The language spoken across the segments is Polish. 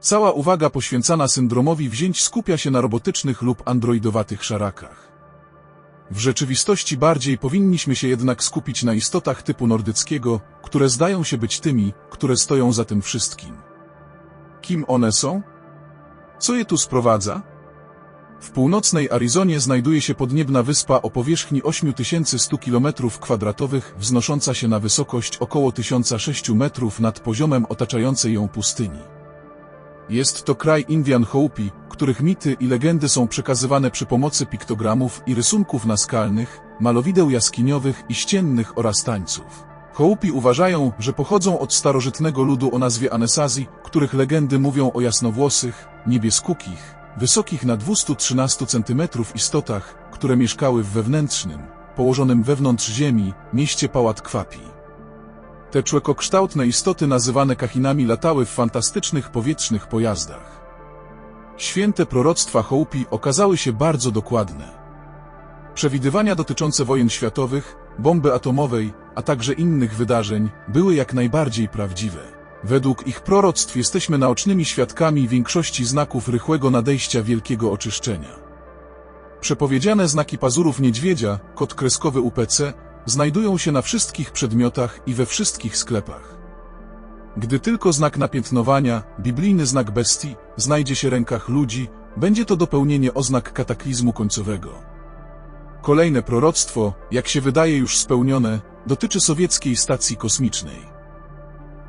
Cała uwaga poświęcana syndromowi wzięć skupia się na robotycznych lub androidowatych szarakach. W rzeczywistości bardziej powinniśmy się jednak skupić na istotach typu nordyckiego, które zdają się być tymi, które stoją za tym wszystkim. Kim one są? Co je tu sprowadza? W północnej Arizonie znajduje się podniebna wyspa o powierzchni 8100 km2, wznosząca się na wysokość około 1006 metrów nad poziomem otaczającej ją pustyni. Jest to kraj Indian Hopi, których mity i legendy są przekazywane przy pomocy piktogramów i rysunków naskalnych, malowideł jaskiniowych i ściennych oraz tańców. Hopi uważają, że pochodzą od starożytnego ludu o nazwie Anesazi, których legendy mówią o jasnowłosych, niebieskukich, wysokich na 213 cm istotach, które mieszkały w wewnętrznym, położonym wewnątrz ziemi, mieście Pałatkwapi. Te człekokształtne istoty nazywane kachinami latały w fantastycznych powietrznych pojazdach. Święte proroctwa Hopi okazały się bardzo dokładne. Przewidywania dotyczące wojen światowych, bomby atomowej, a także innych wydarzeń były jak najbardziej prawdziwe. Według ich proroctw jesteśmy naocznymi świadkami większości znaków rychłego nadejścia wielkiego oczyszczenia. Przepowiedziane znaki pazurów niedźwiedzia, kod kreskowy UPC, znajdują się na wszystkich przedmiotach i we wszystkich sklepach. Gdy tylko znak napiętnowania, biblijny znak bestii, znajdzie się w rękach ludzi, będzie to dopełnienie oznak kataklizmu końcowego. Kolejne proroctwo, jak się wydaje już spełnione, dotyczy sowieckiej stacji kosmicznej.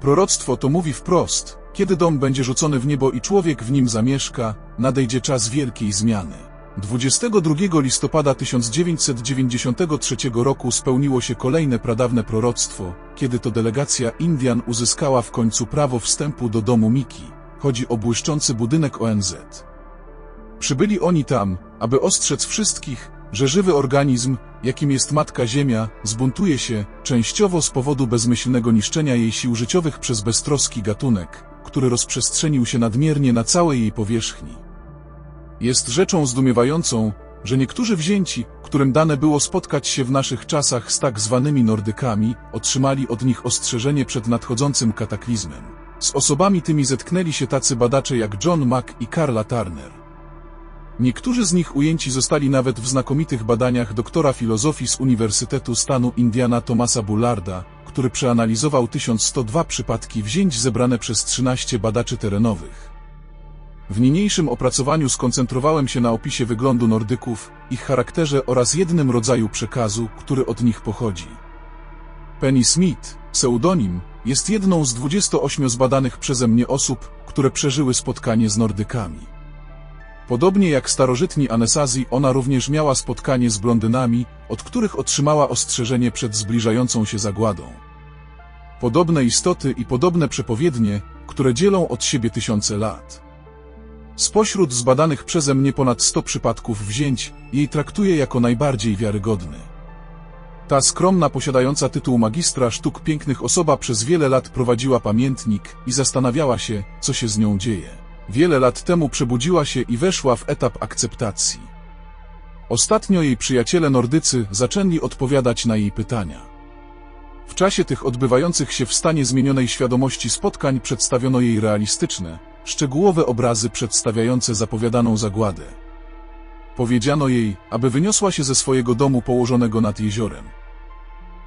Proroctwo to mówi wprost, kiedy dom będzie rzucony w niebo i człowiek w nim zamieszka, nadejdzie czas wielkiej zmiany. 22 listopada 1993 roku spełniło się kolejne pradawne proroctwo, kiedy to delegacja Indian uzyskała w końcu prawo wstępu do domu Miki. Chodzi o błyszczący budynek ONZ. Przybyli oni tam, aby ostrzec wszystkich, że żywy organizm, jakim jest Matka Ziemia, zbuntuje się, częściowo z powodu bezmyślnego niszczenia jej sił życiowych przez beztroski gatunek, który rozprzestrzenił się nadmiernie na całej jej powierzchni. Jest rzeczą zdumiewającą, że niektórzy wzięci, którym dane było spotkać się w naszych czasach z tak zwanymi Nordykami, otrzymali od nich ostrzeżenie przed nadchodzącym kataklizmem. Z osobami tymi zetknęli się tacy badacze jak John Mack i Carla Turner. Niektórzy z nich ujęci zostali nawet w znakomitych badaniach doktora filozofii z Uniwersytetu Stanu Indiana Thomasa Bullarda, który przeanalizował 1102 przypadki wzięć zebrane przez 13 badaczy terenowych. W niniejszym opracowaniu skoncentrowałem się na opisie wyglądu Nordyków, ich charakterze oraz jednym rodzaju przekazu, który od nich pochodzi. Penny Smith, pseudonim, jest jedną z 28 zbadanych przeze mnie osób, które przeżyły spotkanie z Nordykami. Podobnie jak starożytni Anesazi, ona również miała spotkanie z blondynami, od których otrzymała ostrzeżenie przed zbliżającą się zagładą. Podobne istoty i podobne przepowiednie, które dzielą od siebie tysiące lat. Spośród zbadanych przeze mnie ponad 100 przypadków wzięć, jej traktuję jako najbardziej wiarygodny. Ta skromna, posiadająca tytuł magistra sztuk pięknych osoba przez wiele lat prowadziła pamiętnik i zastanawiała się, co się z nią dzieje. Wiele lat temu przebudziła się i weszła w etap akceptacji. Ostatnio jej przyjaciele nordycy zaczęli odpowiadać na jej pytania. W czasie tych odbywających się w stanie zmienionej świadomości spotkań przedstawiono jej realistyczne, szczegółowe obrazy przedstawiające zapowiadaną zagładę. Powiedziano jej, aby wyniosła się ze swojego domu położonego nad jeziorem.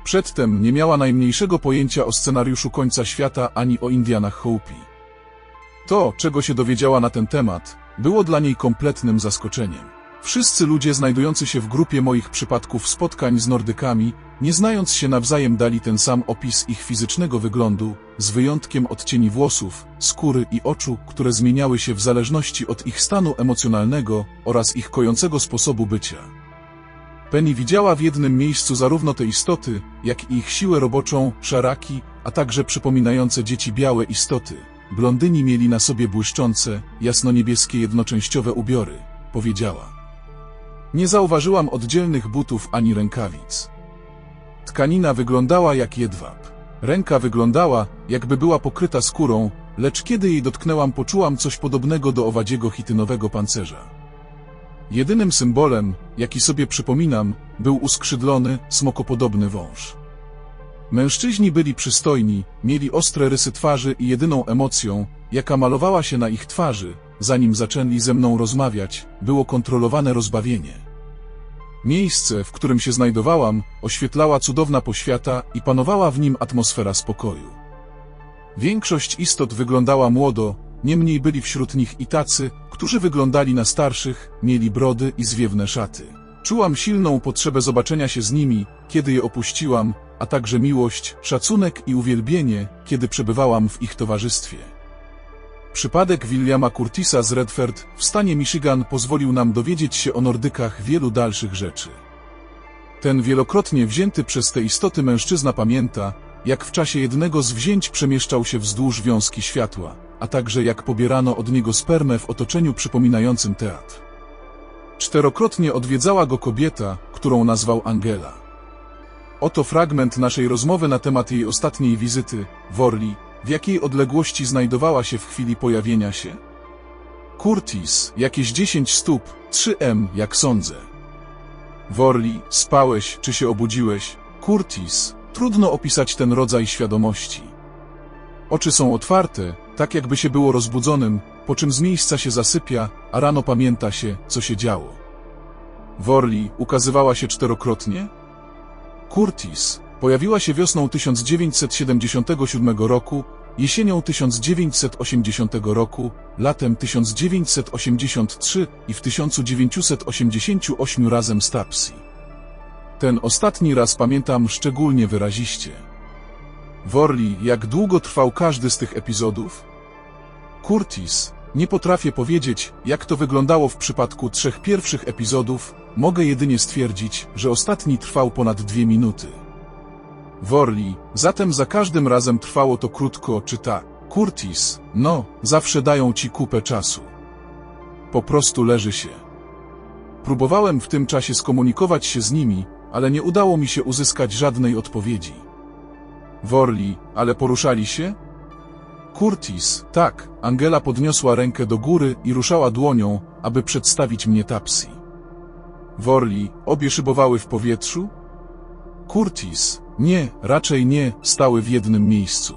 Przedtem nie miała najmniejszego pojęcia o scenariuszu końca świata ani o Indianach Hopi. To, czego się dowiedziała na ten temat, było dla niej kompletnym zaskoczeniem. Wszyscy ludzie znajdujący się w grupie moich przypadków spotkań z Nordykami, nie znając się nawzajem dali ten sam opis ich fizycznego wyglądu, z wyjątkiem odcieni włosów, skóry i oczu, które zmieniały się w zależności od ich stanu emocjonalnego oraz ich kojącego sposobu bycia. Penny widziała w jednym miejscu zarówno te istoty, jak i ich siłę roboczą, szaraki, a także przypominające dzieci białe istoty. Blondyni mieli na sobie błyszczące, jasno-niebieskie jednoczęściowe ubiory, powiedziała. Nie zauważyłam oddzielnych butów ani rękawic. Tkanina wyglądała jak jedwab. Ręka wyglądała, jakby była pokryta skórą, lecz kiedy jej dotknęłam poczułam coś podobnego do owadziego chitynowego pancerza. Jedynym symbolem, jaki sobie przypominam, był uskrzydlony, smokopodobny wąż. Mężczyźni byli przystojni, mieli ostre rysy twarzy i jedyną emocją, jaka malowała się na ich twarzy, zanim zaczęli ze mną rozmawiać, było kontrolowane rozbawienie. Miejsce, w którym się znajdowałam, oświetlała cudowna poświata i panowała w nim atmosfera spokoju. Większość istot wyglądała młodo, niemniej byli wśród nich i tacy, którzy wyglądali na starszych, mieli brody i zwiewne szaty. Czułam silną potrzebę zobaczenia się z nimi, kiedy je opuściłam, a także miłość, szacunek i uwielbienie, kiedy przebywałam w ich towarzystwie. Przypadek Williama Curtisa z Redford w stanie Michigan pozwolił nam dowiedzieć się o Nordykach wielu dalszych rzeczy. Ten wielokrotnie wzięty przez te istoty mężczyzna pamięta, jak w czasie jednego z wzięć przemieszczał się wzdłuż wiązki światła, a także jak pobierano od niego spermę w otoczeniu przypominającym teatr. Czterokrotnie odwiedzała go kobieta, którą nazwał Angela. Oto fragment naszej rozmowy na temat jej ostatniej wizyty, Worli, w jakiej odległości znajdowała się w chwili pojawienia się? Curtis, jakieś 10 stóp, 3M, jak sądzę. Worli, spałeś, czy się obudziłeś? Curtis, trudno opisać ten rodzaj świadomości. Oczy są otwarte, tak jakby się było rozbudzonym, po czym z miejsca się zasypia, a rano pamięta się, co się działo. Worli ukazywała się czterokrotnie? Curtis pojawiła się wiosną 1977 roku, jesienią 1980 roku, latem 1983 i w 1988 razem z Tapsi. Ten ostatni raz pamiętam szczególnie wyraziście. Worli, jak długo trwał każdy z tych epizodów? Curtis, nie potrafię powiedzieć, jak to wyglądało w przypadku trzech pierwszych epizodów, mogę jedynie stwierdzić, że ostatni trwał ponad dwie minuty. Worli, zatem za każdym razem trwało to krótko, czy tak? Curtis, no, zawsze dają ci kupę czasu. Po prostu leży się. Próbowałem w tym czasie skomunikować się z nimi, ale nie udało mi się uzyskać żadnej odpowiedzi. Worli, ale poruszali się? Curtis, tak, Angela podniosła rękę do góry i ruszała dłonią, aby przedstawić mnie Tapsi. Worli, obie szybowały w powietrzu? Curtis, nie, raczej nie, stały w jednym miejscu.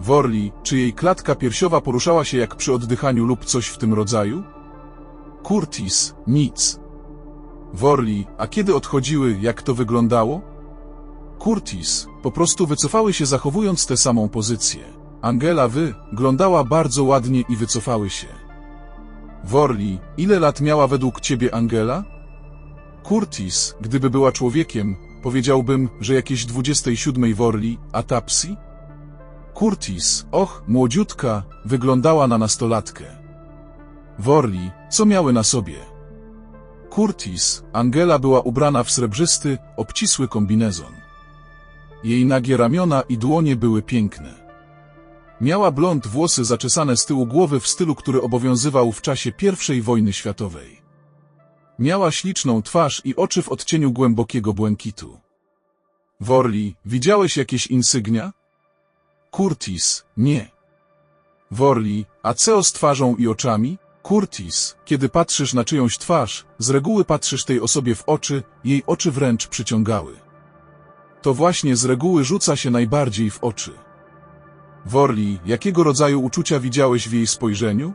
Worli, czy jej klatka piersiowa poruszała się jak przy oddychaniu lub coś w tym rodzaju? Curtis, nic. Worli, a kiedy odchodziły, jak to wyglądało? Curtis, po prostu wycofały się zachowując tę samą pozycję. Angela wyglądała bardzo ładnie i wycofały się. Worli, ile lat miała według ciebie Angela? Curtis, gdyby była człowiekiem, powiedziałbym, że jakieś 27 Worli, a Tapsi? Curtis, och, młodziutka, wyglądała na nastolatkę. Worli, co miały na sobie? Curtis, Angela była ubrana w srebrzysty, obcisły kombinezon. Jej nagie ramiona i dłonie były piękne. Miała blond włosy zaczesane z tyłu głowy w stylu, który obowiązywał w czasie I wojny światowej. Miała śliczną twarz i oczy w odcieniu głębokiego błękitu. Worli, widziałeś jakieś insygnia? Curtis, nie. Worli, a co z twarzą i oczami? Curtis, kiedy patrzysz na czyjąś twarz, z reguły patrzysz tej osobie w oczy, jej oczy wręcz przyciągały. To właśnie z reguły rzuca się najbardziej w oczy. Worli, jakiego rodzaju uczucia widziałeś w jej spojrzeniu?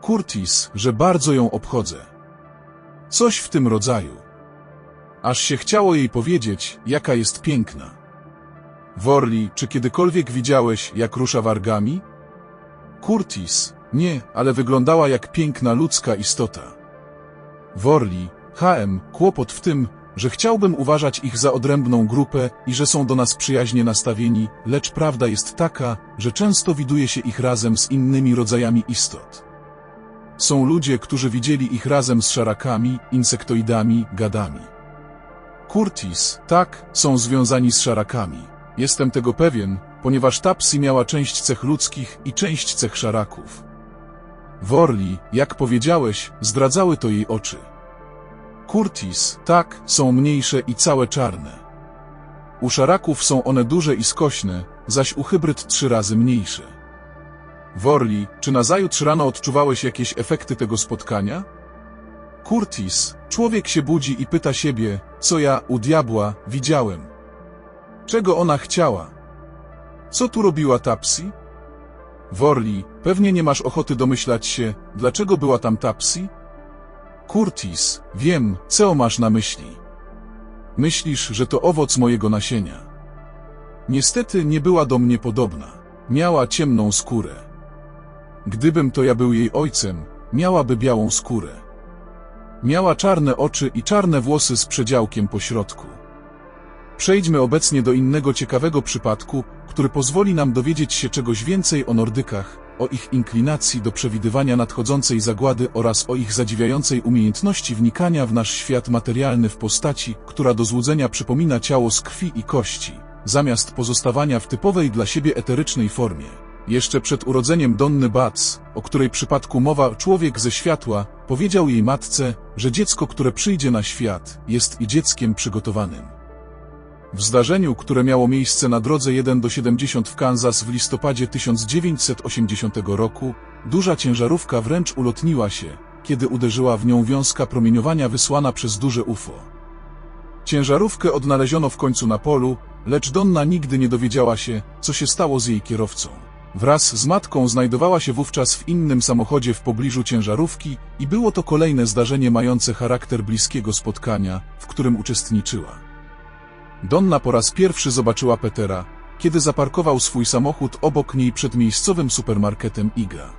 Curtis, że bardzo ją obchodzę. Coś w tym rodzaju. Aż się chciało jej powiedzieć, jaka jest piękna. Worli, czy kiedykolwiek widziałeś, jak rusza wargami? Curtis, nie, ale wyglądała jak piękna ludzka istota. Worli, HM, kłopot w tym, że chciałbym uważać ich za odrębną grupę i że są do nas przyjaźnie nastawieni, lecz prawda jest taka, że często widuje się ich razem z innymi rodzajami istot. Są ludzie, którzy widzieli ich razem z szarakami, insektoidami, gadami. Curtis, tak, są związani z szarakami. Jestem tego pewien, ponieważ Tapsi miała część cech ludzkich i część cech szaraków. Worli, jak powiedziałeś, zdradzały to jej oczy. Curtis, tak, są mniejsze i całe czarne. U szaraków są one duże i skośne, zaś u hybryd trzy razy mniejsze. Worli, czy nazajutrz rano odczuwałeś jakieś efekty tego spotkania? Curtis, człowiek się budzi i pyta siebie, co ja, u diabła, widziałem. Czego ona chciała? Co tu robiła Tapsi? Worli, pewnie nie masz ochoty domyślać się, dlaczego była tam Tapsi? Curtis, wiem, co masz na myśli. Myślisz, że to owoc mojego nasienia. Niestety nie była do mnie podobna. Miała ciemną skórę. Gdybym to ja był jej ojcem, miałaby białą skórę. Miała czarne oczy i czarne włosy z przedziałkiem po środku. Przejdźmy obecnie do innego ciekawego przypadku, który pozwoli nam dowiedzieć się czegoś więcej o Nordykach, o ich inklinacji do przewidywania nadchodzącej zagłady oraz o ich zadziwiającej umiejętności wnikania w nasz świat materialny w postaci, która do złudzenia przypomina ciało z krwi i kości, zamiast pozostawania w typowej dla siebie eterycznej formie. Jeszcze przed urodzeniem Donny Bats, o której przypadku mowa człowiek ze światła, powiedział jej matce, że dziecko, które przyjdzie na świat, jest i dzieckiem przygotowanym. W zdarzeniu, które miało miejsce na drodze 1 do 70 w Kansas w listopadzie 1980 roku, duża ciężarówka wręcz ulotniła się, kiedy uderzyła w nią wiązka promieniowania wysłana przez duże UFO. Ciężarówkę odnaleziono w końcu na polu, lecz Donna nigdy nie dowiedziała się, co się stało z jej kierowcą. Wraz z matką znajdowała się wówczas w innym samochodzie w pobliżu ciężarówki i było to kolejne zdarzenie mające charakter bliskiego spotkania, w którym uczestniczyła. Donna po raz pierwszy zobaczyła Petera, kiedy zaparkował swój samochód obok niej przed miejscowym supermarketem IGA.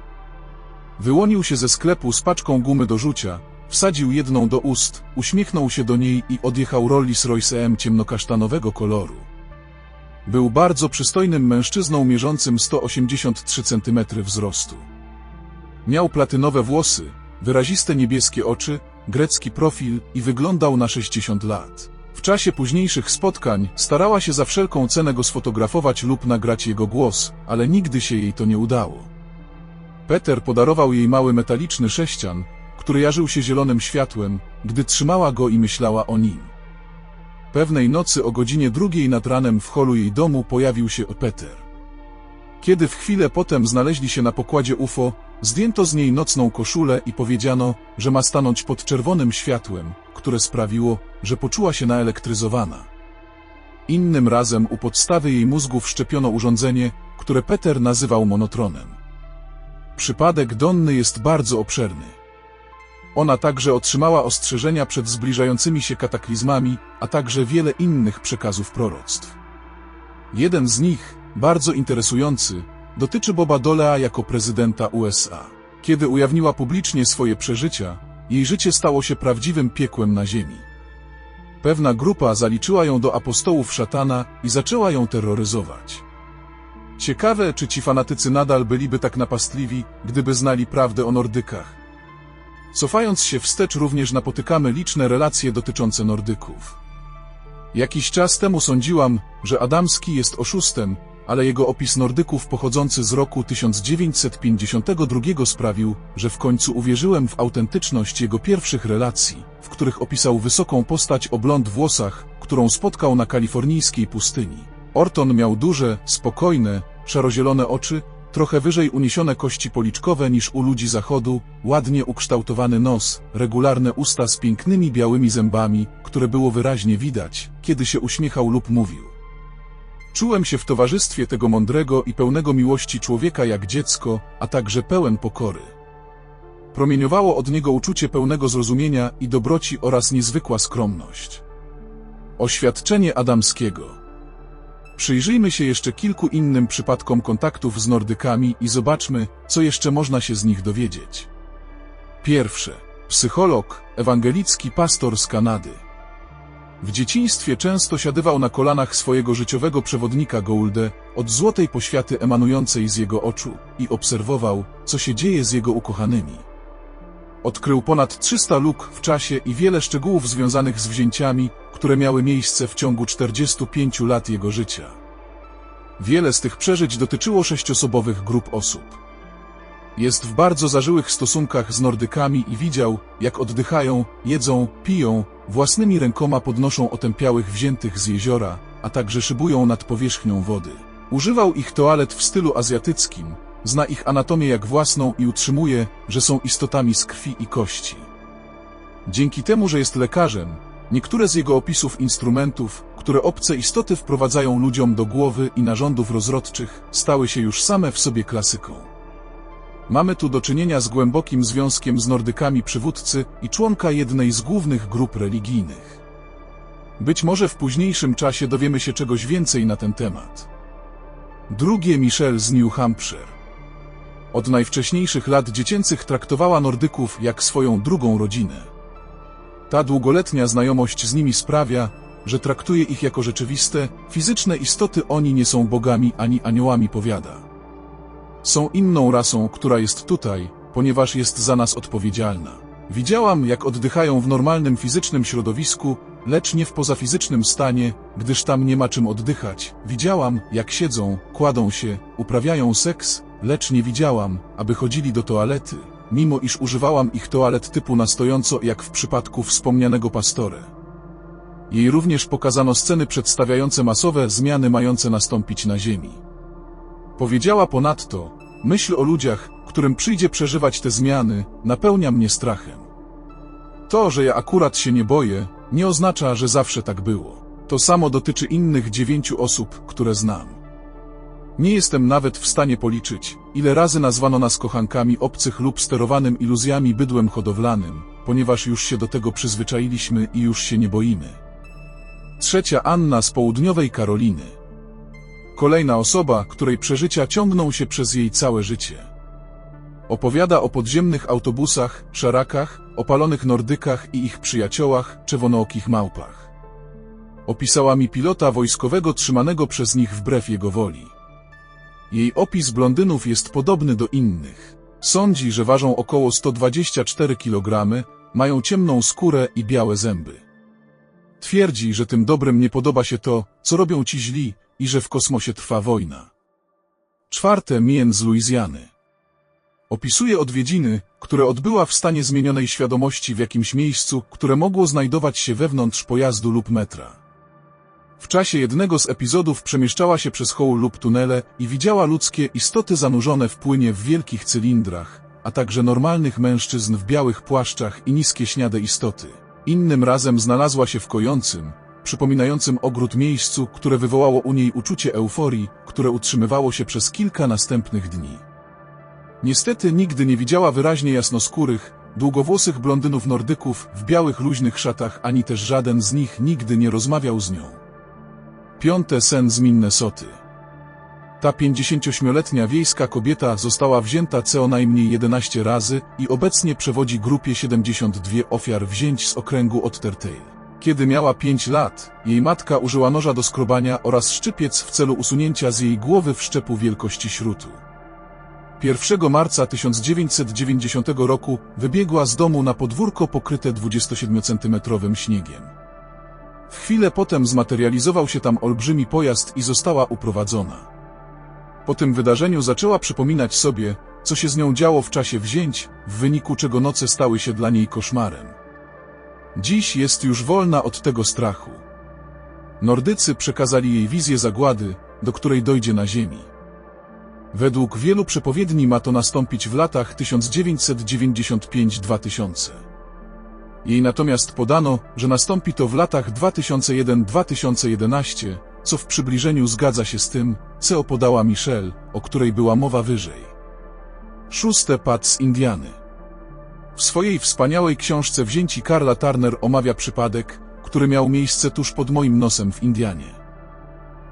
Wyłonił się ze sklepu z paczką gumy do rzucia, wsadził jedną do ust, uśmiechnął się do niej i odjechał Rolls Royce'em ciemnokasztanowego koloru. Był bardzo przystojnym mężczyzną mierzącym 183 cm wzrostu. Miał platynowe włosy, wyraziste niebieskie oczy, grecki profil i wyglądał na 60 lat. W czasie późniejszych spotkań starała się za wszelką cenę go sfotografować lub nagrać jego głos, ale nigdy się jej to nie udało. Peter podarował jej mały metaliczny sześcian, który jarzył się zielonym światłem, gdy trzymała go i myślała o nim. Pewnej nocy o godzinie drugiej nad ranem w holu jej domu pojawił się Peter. Kiedy w chwilę potem znaleźli się na pokładzie UFO, zdjęto z niej nocną koszulę i powiedziano, że ma stanąć pod czerwonym światłem, które sprawiło, że poczuła się naelektryzowana. Innym razem u podstawy jej mózgu wszczepiono urządzenie, które Peter nazywał monotronem. Przypadek Donny jest bardzo obszerny. Ona także otrzymała ostrzeżenia przed zbliżającymi się kataklizmami, a także wiele innych przekazów proroctw. Jeden z nich, bardzo interesujący, dotyczy Boba Dolea jako prezydenta USA. Kiedy ujawniła publicznie swoje przeżycia, jej życie stało się prawdziwym piekłem na ziemi. Pewna grupa zaliczyła ją do apostołów szatana i zaczęła ją terroryzować. Ciekawe, czy ci fanatycy nadal byliby tak napastliwi, gdyby znali prawdę o Nordykach. Cofając się wstecz również napotykamy liczne relacje dotyczące Nordyków. Jakiś czas temu sądziłam, że Adamski jest oszustem, ale jego opis Nordyków pochodzący z roku 1952 sprawił, że w końcu uwierzyłem w autentyczność jego pierwszych relacji, w których opisał wysoką postać o blond włosach, którą spotkał na kalifornijskiej pustyni. Orton miał duże, spokojne, szarozielone oczy, trochę wyżej uniesione kości policzkowe niż u ludzi zachodu, ładnie ukształtowany nos, regularne usta z pięknymi białymi zębami, które było wyraźnie widać, kiedy się uśmiechał lub mówił. Czułem się w towarzystwie tego mądrego i pełnego miłości człowieka jak dziecko, a także pełen pokory. Promieniowało od niego uczucie pełnego zrozumienia i dobroci oraz niezwykła skromność. Oświadczenie Adamskiego Przyjrzyjmy się jeszcze kilku innym przypadkom kontaktów z Nordykami i zobaczmy, co jeszcze można się z nich dowiedzieć. Pierwsze. Psycholog, ewangelicki pastor z Kanady. W dzieciństwie często siadywał na kolanach swojego życiowego przewodnika Goulde, od złotej poświaty emanującej z jego oczu, i obserwował, co się dzieje z jego ukochanymi. Odkrył ponad 300 luk w czasie i wiele szczegółów związanych z wzięciami, które miały miejsce w ciągu 45 lat jego życia. Wiele z tych przeżyć dotyczyło sześciosobowych grup osób. Jest w bardzo zażyłych stosunkach z Nordykami i widział, jak oddychają, jedzą, piją, własnymi rękoma podnoszą otępiałych wziętych z jeziora, a także szybują nad powierzchnią wody. Używał ich toalet w stylu azjatyckim, zna ich anatomię jak własną i utrzymuje, że są istotami z krwi i kości. Dzięki temu, że jest lekarzem, Niektóre z jego opisów instrumentów, które obce istoty wprowadzają ludziom do głowy i narządów rozrodczych, stały się już same w sobie klasyką. Mamy tu do czynienia z głębokim związkiem z Nordykami przywódcy i członka jednej z głównych grup religijnych. Być może w późniejszym czasie dowiemy się czegoś więcej na ten temat. Drugie Michelle z New Hampshire. Od najwcześniejszych lat dziecięcych traktowała Nordyków jak swoją drugą rodzinę. Ta długoletnia znajomość z nimi sprawia, że traktuje ich jako rzeczywiste, fizyczne istoty, oni nie są bogami ani aniołami, powiada. Są inną rasą, która jest tutaj, ponieważ jest za nas odpowiedzialna. Widziałam, jak oddychają w normalnym fizycznym środowisku, lecz nie w pozafizycznym stanie, gdyż tam nie ma czym oddychać. Widziałam, jak siedzą, kładą się, uprawiają seks, lecz nie widziałam, aby chodzili do toalety, mimo iż używałam ich toalet typu na stojąco, jak w przypadku wspomnianego pastore. Jej również pokazano sceny przedstawiające masowe zmiany mające nastąpić na Ziemi. Powiedziała ponadto, myśl o ludziach, którym przyjdzie przeżywać te zmiany, napełnia mnie strachem. To, że ja akurat się nie boję, nie oznacza, że zawsze tak było. To samo dotyczy innych dziewięciu osób, które znam. Nie jestem nawet w stanie policzyć, ile razy nazwano nas kochankami obcych lub sterowanym iluzjami bydłem hodowlanym, ponieważ już się do tego przyzwyczailiśmy i już się nie boimy. Trzecia Anna z południowej Karoliny. Kolejna osoba, której przeżycia ciągną się przez jej całe życie. Opowiada o podziemnych autobusach, szarakach, opalonych nordykach i ich przyjaciołach, czewonookich małpach. Opisała mi pilota wojskowego trzymanego przez nich wbrew jego woli. Jej opis blondynów jest podobny do innych. Sądzi, że ważą około 124 kg, mają ciemną skórę i białe zęby. Twierdzi, że tym dobrem nie podoba się to, co robią ci źli i że w kosmosie trwa wojna. Czwarte Mien z Luizjany. Opisuje odwiedziny, które odbyła w stanie zmienionej świadomości w jakimś miejscu, które mogło znajdować się wewnątrz pojazdu lub metra. W czasie jednego z epizodów przemieszczała się przez hoł lub tunele i widziała ludzkie istoty zanurzone w płynie w wielkich cylindrach, a także normalnych mężczyzn w białych płaszczach i niskie śniade istoty. Innym razem znalazła się w kojącym, przypominającym ogród miejscu, które wywołało u niej uczucie euforii, które utrzymywało się przez kilka następnych dni. Niestety nigdy nie widziała wyraźnie jasnoskórych, długowłosych blondynów nordyków w białych luźnych szatach, ani też żaden z nich nigdy nie rozmawiał z nią. Piąte sen z Minnesoty. Ta 58-letnia wiejska kobieta została wzięta co najmniej 11 razy i obecnie przewodzi grupie 72 ofiar wzięć z okręgu Ottertail. Kiedy miała 5 lat, jej matka użyła noża do skrobania oraz szczypiec w celu usunięcia z jej głowy wszczepu wielkości śrutu. 1 marca 1990 roku wybiegła z domu na podwórko pokryte 27-centymetrowym śniegiem. Chwilę potem zmaterializował się tam olbrzymi pojazd i została uprowadzona. Po tym wydarzeniu zaczęła przypominać sobie, co się z nią działo w czasie wzięć, w wyniku czego noce stały się dla niej koszmarem. Dziś jest już wolna od tego strachu. Nordycy przekazali jej wizję zagłady, do której dojdzie na ziemi. Według wielu przepowiedni ma to nastąpić w latach 1995-2000. Jej natomiast podano, że nastąpi to w latach 2001-2011, co w przybliżeniu zgadza się z tym, co podała Michelle, o której była mowa wyżej. Szóste Pat z Indiany. W swojej wspaniałej książce Wzięci Karla Turner omawia przypadek, który miał miejsce tuż pod moim nosem w Indianie.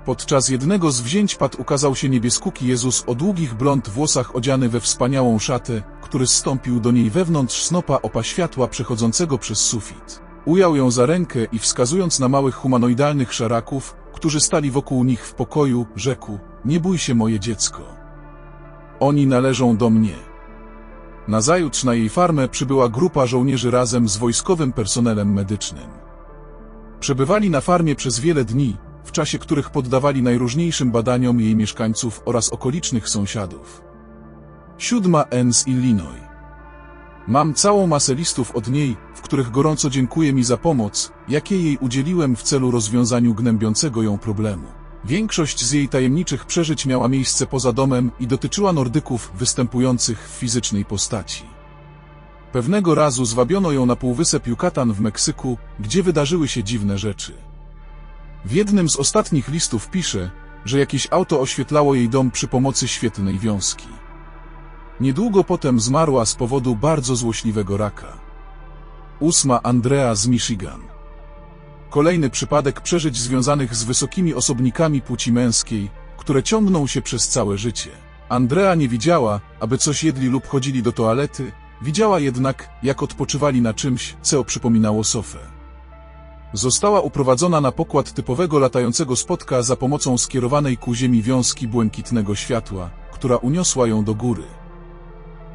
Podczas jednego z wzięć Pat ukazał się niebieskuki Jezus o długich blond włosach odziany we wspaniałą szatę, który zstąpił do niej wewnątrz snopa opa światła przechodzącego przez sufit. Ujął ją za rękę i wskazując na małych humanoidalnych szaraków, którzy stali wokół nich w pokoju, rzekł, nie bój się moje dziecko. Oni należą do mnie. Nazajutrz na jej farmę przybyła grupa żołnierzy razem z wojskowym personelem medycznym. Przebywali na farmie przez wiele dni, w czasie których poddawali najróżniejszym badaniom jej mieszkańców oraz okolicznych sąsiadów. Siódma N z Illinois. Mam całą masę listów od niej, w których gorąco dziękuję mi za pomoc, jakiej jej udzieliłem w celu rozwiązaniu gnębiącego ją problemu. Większość z jej tajemniczych przeżyć miała miejsce poza domem i dotyczyła nordyków występujących w fizycznej postaci. Pewnego razu zwabiono ją na półwysep Yucatan w Meksyku, gdzie wydarzyły się dziwne rzeczy. W jednym z ostatnich listów pisze, że jakieś auto oświetlało jej dom przy pomocy świetlnej wiązki. Niedługo potem zmarła z powodu bardzo złośliwego raka. Ósma Andrea z Michigan. Kolejny przypadek przeżyć związanych z wysokimi osobnikami płci męskiej, które ciągną się przez całe życie. Andrea nie widziała, aby coś jedli lub chodzili do toalety, widziała jednak, jak odpoczywali na czymś, co przypominało sofę. Została uprowadzona na pokład typowego latającego spotka za pomocą skierowanej ku ziemi wiązki błękitnego światła, która uniosła ją do góry.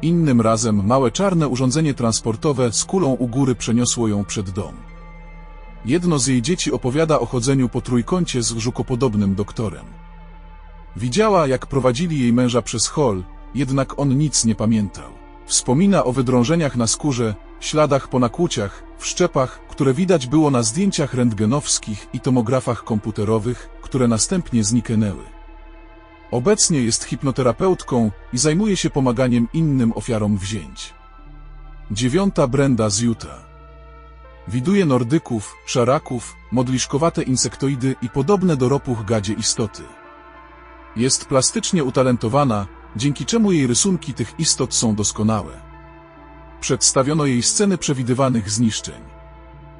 Innym razem małe czarne urządzenie transportowe z kulą u góry przeniosło ją przed dom. Jedno z jej dzieci opowiada o chodzeniu po trójkącie z żukopodobnym doktorem. Widziała, jak prowadzili jej męża przez hol, jednak on nic nie pamiętał. Wspomina o wydrążeniach na skórze, śladach po nakłuciach, wszczepach, które widać było na zdjęciach rentgenowskich i tomografach komputerowych, które następnie zniknęły. Obecnie jest hipnoterapeutką i zajmuje się pomaganiem innym ofiarom wzięć. Dziewiąta Brenda z Utah. Widuje nordyków, szaraków, modliszkowate insektoidy i podobne do ropuch gadzie istoty. Jest plastycznie utalentowana, dzięki czemu jej rysunki tych istot są doskonałe. Przedstawiono jej sceny przewidywanych zniszczeń.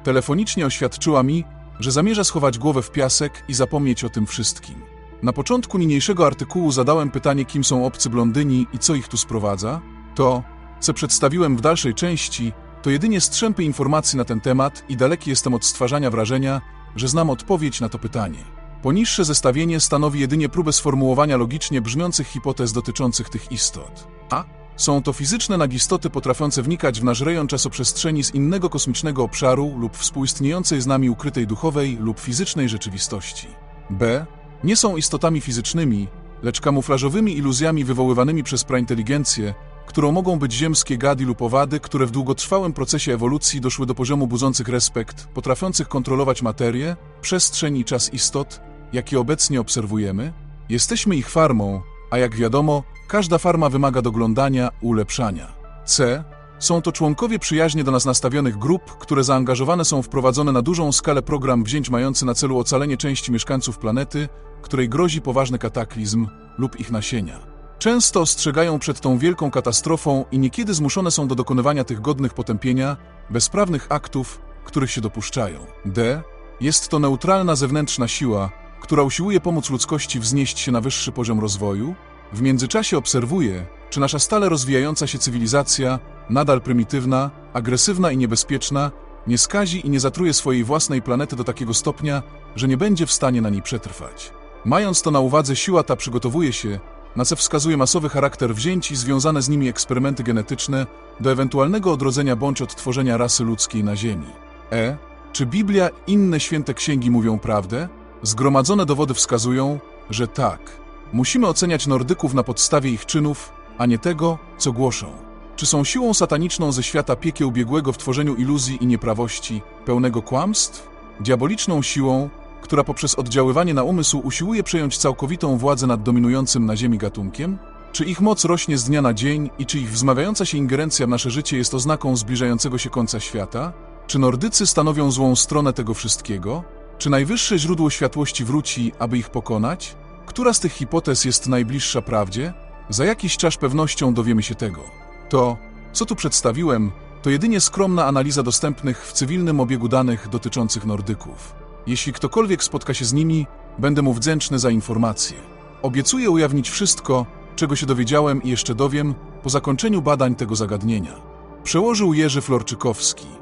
Telefonicznie oświadczyła mi, że zamierza schować głowę w piasek i zapomnieć o tym wszystkim. Na początku niniejszego artykułu zadałem pytanie, kim są obcy blondyni i co ich tu sprowadza. To, co przedstawiłem w dalszej części, to jedynie strzępy informacji na ten temat i daleki jestem od stwarzania wrażenia, że znam odpowiedź na to pytanie. Poniższe zestawienie stanowi jedynie próbę sformułowania logicznie brzmiących hipotez dotyczących tych istot. A. Są to fizyczne nagistoty potrafiące wnikać w nasz rejon czasoprzestrzeni z innego kosmicznego obszaru lub współistniejącej z nami ukrytej duchowej lub fizycznej rzeczywistości. B. Nie są istotami fizycznymi, lecz kamuflażowymi iluzjami wywoływanymi przez prainteligencję, którą mogą być ziemskie gady lub owady, które w długotrwałym procesie ewolucji doszły do poziomu budzących respekt, potrafiących kontrolować materię, przestrzeń i czas istot, jakie obecnie obserwujemy? Jesteśmy ich farmą, a jak wiadomo, każda farma wymaga doglądania, ulepszania. C. Są to członkowie przyjaźnie do nas nastawionych grup, które zaangażowane są w prowadzony na dużą skalę program wzięć mający na celu ocalenie części mieszkańców planety, której grozi poważny kataklizm lub ich nasienia. Często ostrzegają przed tą wielką katastrofą i niekiedy zmuszone są do dokonywania tych godnych potępienia, bezprawnych aktów, których się dopuszczają. D. Jest to neutralna zewnętrzna siła, która usiłuje pomóc ludzkości wznieść się na wyższy poziom rozwoju. W międzyczasie obserwuje, czy nasza stale rozwijająca się cywilizacja, nadal prymitywna, agresywna i niebezpieczna, nie skazi i nie zatruje swojej własnej planety do takiego stopnia, że nie będzie w stanie na niej przetrwać. Mając to na uwadze, siła ta przygotowuje się, na co wskazuje masowy charakter wzięć i związane z nimi eksperymenty genetyczne do ewentualnego odrodzenia bądź odtworzenia rasy ludzkiej na Ziemi. E. Czy Biblia i inne święte księgi mówią prawdę? Zgromadzone dowody wskazują, że tak. Musimy oceniać Nordyków na podstawie ich czynów, a nie tego, co głoszą. Czy są siłą sataniczną ze świata piekieł biegłego w tworzeniu iluzji i nieprawości, pełnego kłamstw? Diaboliczną siłą, która poprzez oddziaływanie na umysł usiłuje przejąć całkowitą władzę nad dominującym na Ziemi gatunkiem? Czy ich moc rośnie z dnia na dzień i czy ich wzmawiająca się ingerencja w nasze życie jest oznaką zbliżającego się końca świata? Czy Nordycy stanowią złą stronę tego wszystkiego? Czy najwyższe źródło światłości wróci, aby ich pokonać? Która z tych hipotez jest najbliższa prawdzie? Za jakiś czas pewnością dowiemy się tego. To, co tu przedstawiłem, to jedynie skromna analiza dostępnych w cywilnym obiegu danych dotyczących Nordyków. Jeśli ktokolwiek spotka się z nimi, będę mu wdzięczny za informacje. Obiecuję ujawnić wszystko, czego się dowiedziałem i jeszcze dowiem po zakończeniu badań tego zagadnienia. Przełożył Jerzy Florczykowski.